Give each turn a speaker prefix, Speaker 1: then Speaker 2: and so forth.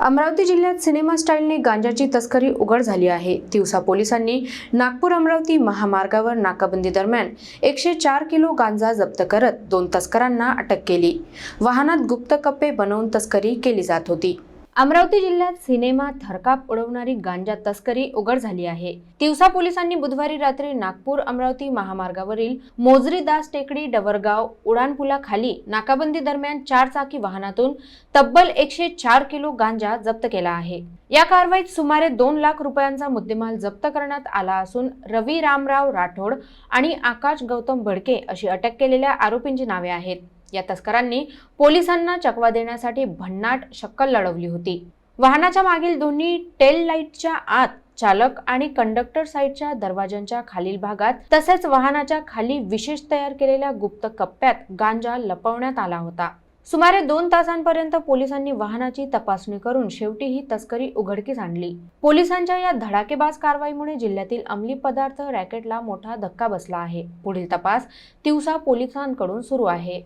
Speaker 1: अमरावती जिल्ह्यात सिनेमा स्टाईलने गांजाची तस्करी उघड झाली आहे. तिवसा पोलिसांनी नागपूर अमरावती महामार्गावर नाकाबंदी दरम्यान एकशे चार किलो गांजा जप्त करत दोन तस्करांना अटक केली. वाहनात गुप्त कप्पे बनवून तस्करी केली जात होती. अमरावती जिल्ह्यात सिनेमा थरकाप उडवणारी गांजा तस्करी उघड झाली आहे. तिवसा पोलिसांनी बुधवारी रात्री नागपूर अमरावती महामार्गावरील मोजरी दास टेकडी डवरगाव उडानपुलाखाली नाकाबंदी दरम्यान चार चाकी वाहनातून तब्बल एकशे चार किलो गांजा जप्त केला आहे. या कारवाईत सुमारे दोन लाख रुपयांचा मुद्देमाल जप्त करण्यात आला असून रवी रामराव राठोड आणि आकाश गौतम भडके अशी अटक केलेल्या आरोपींची नावे आहेत. या तस्करांनी पोलिसांना चकवा देण्यासाठी भन्नाट शक्कल लढवली होती. वाहनाच्या मागील दोन्ही टेल लाईटच्या आत चालक आणि कंडक्टर साईडच्या दरवाजांच्या खालील भागात तसेच वाहनाच्या खाली विशेष तयार केलेल्या गुप्त कप्प्यात गांजा लपवण्यात आला होता. सुमारे दोन तासांपर्यंत पोलिसांनी वाहनाची तपासणी करून शेवटी ही तस्करी उघडकीस आणली. पोलिसांच्या या धडाकेबाज कारवाईमुळे जिल्ह्यातील अंमली पदार्थ रॅकेटला मोठा धक्का बसला आहे. पुढील तपास तिवसा पोलिसांकडून सुरू आहे.